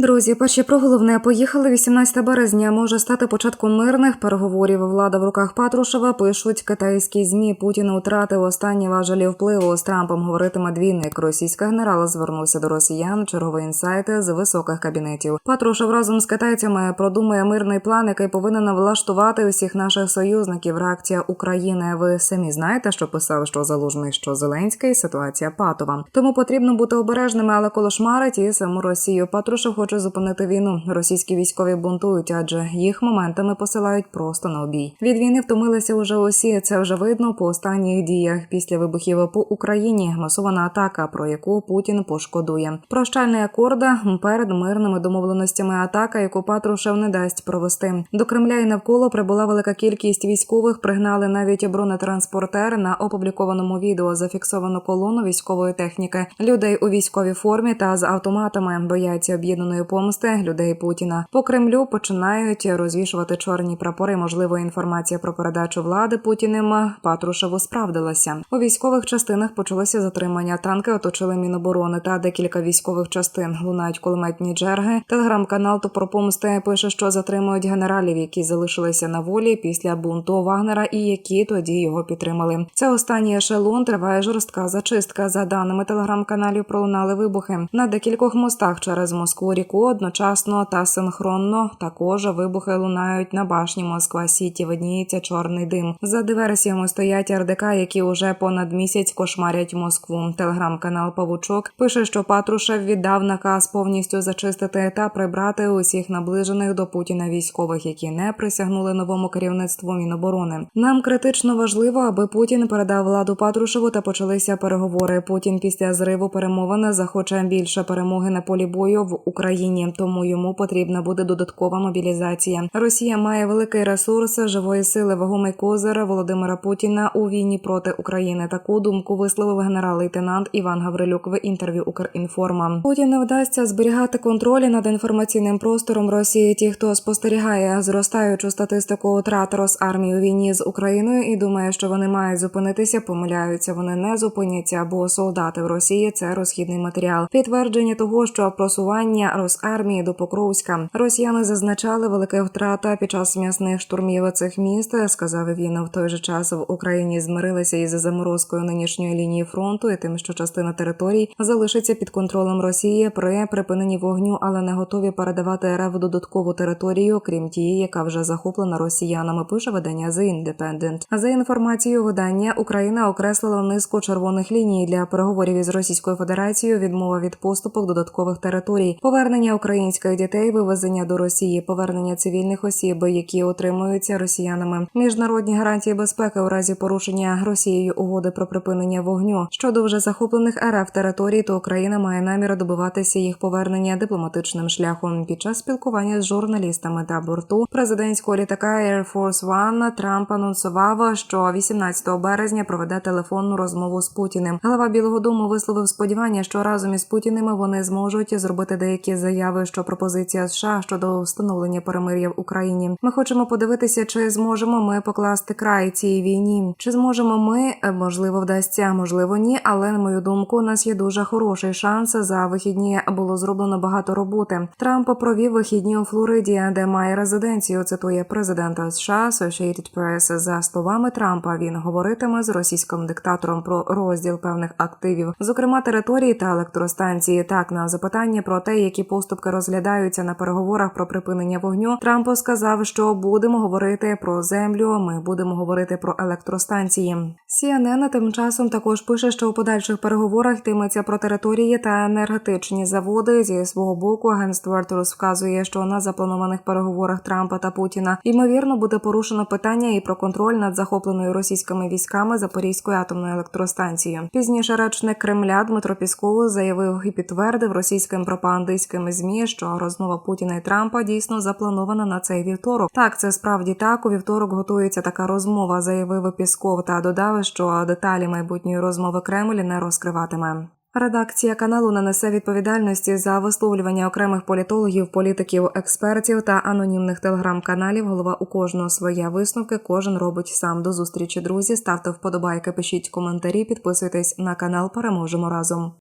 Друзі, перші про головне поїхали 18 березня. Може стати початком мирних переговорів. Влада в руках Патрушева пишуть китайські змі. Путін втратив останні важелі впливу. З Трампом говоритиме двійник. Російська генерала звернувся до росіян. Черговий інсайти з високих кабінетів. Патрушев разом з китайцями продумує мирний план, який повинен влаштувати усіх наших союзників. Реакція України. Ви самі знаєте, що писав, що залужний, що Зеленський. Ситуація патова. Тому потрібно бути обережними, але колошмарить і саму Росію. Патрушев хоче зупинити війну. Російські військові бунтують, адже їх моментами посилають просто на обій. Від війни втомилися уже усі. Це вже видно по останніх діях. Після вибухів по Україні масована атака, про яку Путін пошкодує. Прощальний акорда перед мирними домовленостями. Атака, яку Патрушев не дасть провести. До Кремля і навколо прибула велика кількість військових. Пригнали навіть бронетранспортер на опублікованому відео. Зафіксовано колону військової техніки. Людей у військовій формі та з автоматами бояться об'єднаної помсти людей Путіна. По Кремлю починають розвішувати чорні прапори. Можливо, інформація про передачу влади Путіним Патрушеву справдилася. У військових частинах почалося затримання. Танки оточили міноборони та декілька військових частин. Лунають кулеметні джерги. Телеграм-канал «Топор помсти пише, що затримують генералів, які залишилися на волі після бунту Вагнера і які тоді його підтримали. Це останній ешелон. Триває жорстка зачистка. За даними телеграм-каналів, пролунали вибухи на декількох мостах через Москву ріку одночасно та синхронно. Також вибухи лунають на башні Москва Сіті. Видніється чорний дим. За диверсіями стоять РДК, які уже понад місяць кошмарять Москву. Телеграм-канал Павучок пише, що Патрушев віддав наказ повністю зачистити та прибрати усіх наближених до Путіна військових, які не присягнули новому керівництву Міноборони. Нам критично важливо, аби Путін передав владу Патрушеву та почалися переговори. Путін після зриву перемовин захоче більше перемоги на полі бою в Україні, тому йому потрібна буде додаткова мобілізація. Росія має великий ресурс живої сили, вагомий козир Володимира Путіна у війні проти України. Таку думку висловив генерал-лейтенант Іван Гаврилюк в інтерв'ю Укрінформа. Путін не вдасться зберігати контроль над інформаційним простором Росії. Ті, хто спостерігає зростаючу статистику втрат Росармії у війні з Україною і думає, що вони мають зупинитися, помиляються. Вони не зупиняться, бо солдати в Росії це розхідний матеріал. Підтвердження того, що просування Росармії до Покровська росіяни зазначали велике втрата під час м'ясних штурмів цих міст. Сказав він в той же час в Україні змирилися із заморозкою нинішньої лінії фронту і тим, що частина територій залишиться під контролем Росії при припиненні вогню, але не готові передавати РФ додаткову територію, крім тієї, яка вже захоплена росіянами. Пише видання The Independent. За інформацією видання Україна окреслила низку червоних ліній для переговорів із Російською Федерацією. Відмова від поступок додаткових територій, повернення українських дітей, вивезення до Росії, повернення цивільних осіб, які отримуються росіянами, міжнародні гарантії безпеки у разі порушення Росією угоди про припинення вогню щодо вже захоплених РФ територій, то Україна має намір добиватися їх повернення дипломатичним шляхом. Під час спілкування з журналістами та борту президентського літака Air Force One Трамп анонсував, що 18 березня проведе телефонну розмову з Путіним. Глава Білого Дому висловив сподівання, що разом із Путіним вони зможуть зробити деякі заяви, що пропозиція США щодо встановлення перемир'я в Україні. Ми хочемо подивитися, чи зможемо ми покласти край цій війні. Чи зможемо ми Е, можливо вдасться, можливо, ні. Але на мою думку, у нас є дуже хороший шанс. За вихідні було зроблено багато роботи. Трамп провів вихідні у Флориді, де має резиденцію. Цитує президента США Associated Press. За словами Трампа, він говоритиме з російським диктатором про розділ певних активів, зокрема території та електростанції. Так на запитання про те, які поступки розглядаються на переговорах про припинення вогню. Трамп сказав, що будемо говорити про землю. Ми будемо говорити про електростанції. CNN тим часом також пише, що у подальших переговорах йтиметься про території та енергетичні заводи. Зі свого боку агентство Reuters вказує, що на запланованих переговорах Трампа та Путіна ймовірно буде порушено питання і про контроль над захопленою російськими військами Запорізькою атомною електростанцією. Пізніше речник Кремля Дмитро Пісков заявив і підтвердив російським пропагандистським змі, що розмова Путіна і Трампа дійсно запланована на цей вівторок. Так, це справді так. У вівторок готується така розмова, заявив Пісков та додав, що деталі майбутньої розмови Кремль не розкриватиме. Редакція каналу не несе відповідальності за висловлювання окремих політологів, політиків, експертів та анонімних телеграм-каналів. Голова у кожного своя висновки. Кожен робить сам до зустрічі. Друзі, ставте вподобайки, пишіть коментарі, підписуйтесь на канал. Переможемо разом.